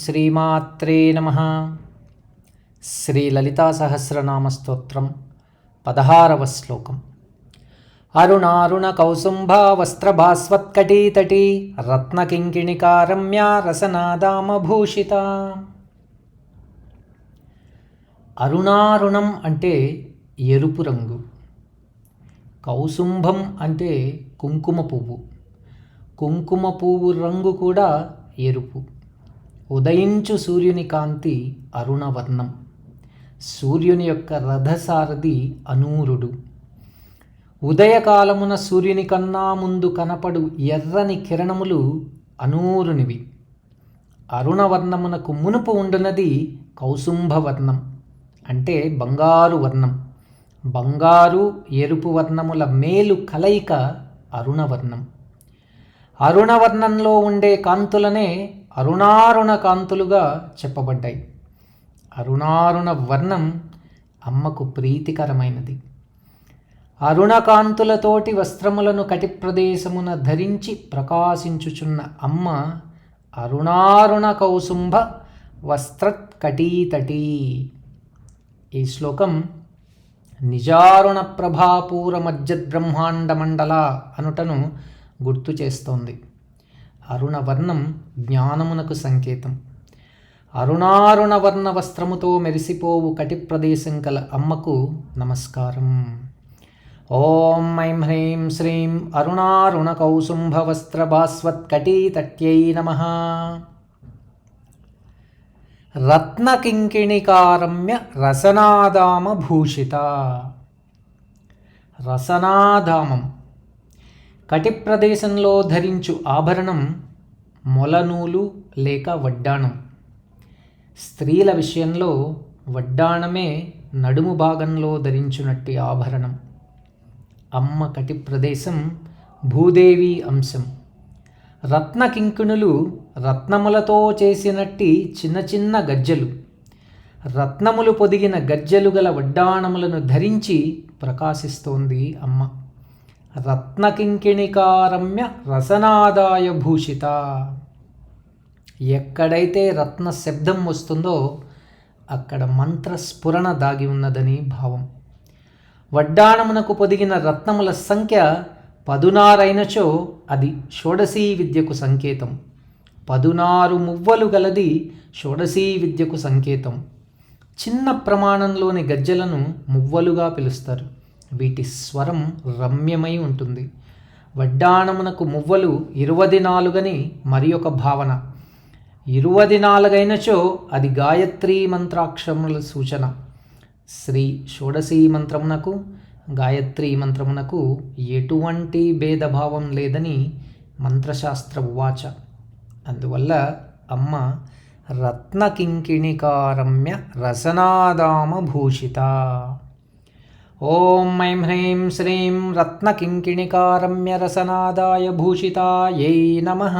శ్రీమాత్రే నమ. శ్రీ లలితా సహస్రనామ స్తోత్రం పదహారవ శ్లోకం. అరుణారుణ కౌసుంభ వస్త్రభాస్వత్కటీతటీ రత్నకింకిణికారమ్య రసనాదామభూషిత. అరుణారుణం అంటే ఎరుపు రంగు. కౌసుంభం అంటే కుంకుమ పువ్వు. కుంకుమ పువ్వు రంగు కూడా ఎరుపు. ఉదయించు సూర్యుని కాంతి అరుణవర్ణం. సూర్యుని యొక్క రథసారథి అనూరుడు. ఉదయకాలమున సూర్యుని కన్నా ముందు కనపడు ఎర్రని కిరణములు అనూరునివి. అరుణవర్ణమునకు మునుపు ఉండునది కౌసుంభవర్ణం అంటే బంగారు వర్ణం. బంగారు ఎరుపు వర్ణముల మేలు కలయిక అరుణవర్ణం. అరుణవర్ణంలో ఉండే కాంతులనే అరుణారుణ కాంతులుగా చెప్పబడ్డాయి. అరుణారుణ వర్ణం అమ్మకు ప్రీతికరమైనది. అరుణకాంతులతోటి వస్త్రములను కటిప్రదేశమున ధరించి ప్రకాశించుచున్న అమ్మ అరుణారుణ కౌసుంభ వస్త్రత్కటీతటీ. ఈ శ్లోకం నిజారుణ ప్రభాపూర మధ్యబ్రహ్మాండ మండల అనుటను గుర్తు చేస్తోంది. అరుణవర్ణం జ్ఞానమునకు సంకేతం. అరుణారుణవర్ణ వస్త్రముతో మెరిసిపోవు కటి ప్రదేశం కల అమ్మకు నమస్కారం. ఓం ఐం హ్రీం శ్రీం అరుణారుణ కౌసుంభ వస్త్ర నమ. రత్నకింకిణికారమ్య రసనాదామభూషిత. రసనాధామం కటి ప్రదేశంలో ధరించు ఆభరణం మొలనూలు లేక వడ్డాణం. స్త్రీల విషయంలో వడ్డాణమే నడుము భాగంలో ధరించునట్టి ఆభరణం. అమ్మ కటి ప్రదేశం భూదేవి అంశం. రత్న కింకుణులు రత్నములతో చేసినట్టి చిన్న చిన్న గజ్జలు. రత్నములు పొదిగిన గజ్జలు గల వడ్డాణములను ధరించి ప్రకాశిస్తోంది అమ్మ. రత్నకింకిణికారమ్య రసనాదాయ భూషిత ఎక్కడైతే రత్న శబ్దం వస్తుందో అక్కడ మంత్రస్ఫురణ దాగి ఉన్నదని భావం. వడ్డాణమునకు పొదిగిన రత్నముల సంఖ్య పదునారైనచో అది షోడశీ విద్యకు సంకేతం. పదునారు మువ్వలు గలది షోడశీ విద్యకు సంకేతం. చిన్న ప్రమాణంలోని గజ్జలను మువ్వలుగా పిలుస్తారు. వీటి స్వరం రమ్యమై ఉంటుంది. వడ్డాణమునకు మువ్వలు ఇరువది నాలుగని మరి ఒక భావన. ఇరువది నాలుగైనచో అది గాయత్రీ మంత్రాక్షరముల సూచన. శ్రీ షోడశీ మంత్రమునకు గాయత్రీ మంత్రమునకు ఎటువంటి భేదభావం లేదని మంత్రశాస్త్ర ఉవాచ. అందువల్ల అమ్మ రత్నకింకిణికారమ్య రసనాదామభూషిత. భూషిత ఓం ఐం హ్రీం శ్రీం రత్నకింకిణికారమ్య రసనాదాయ భూషితాయై నమః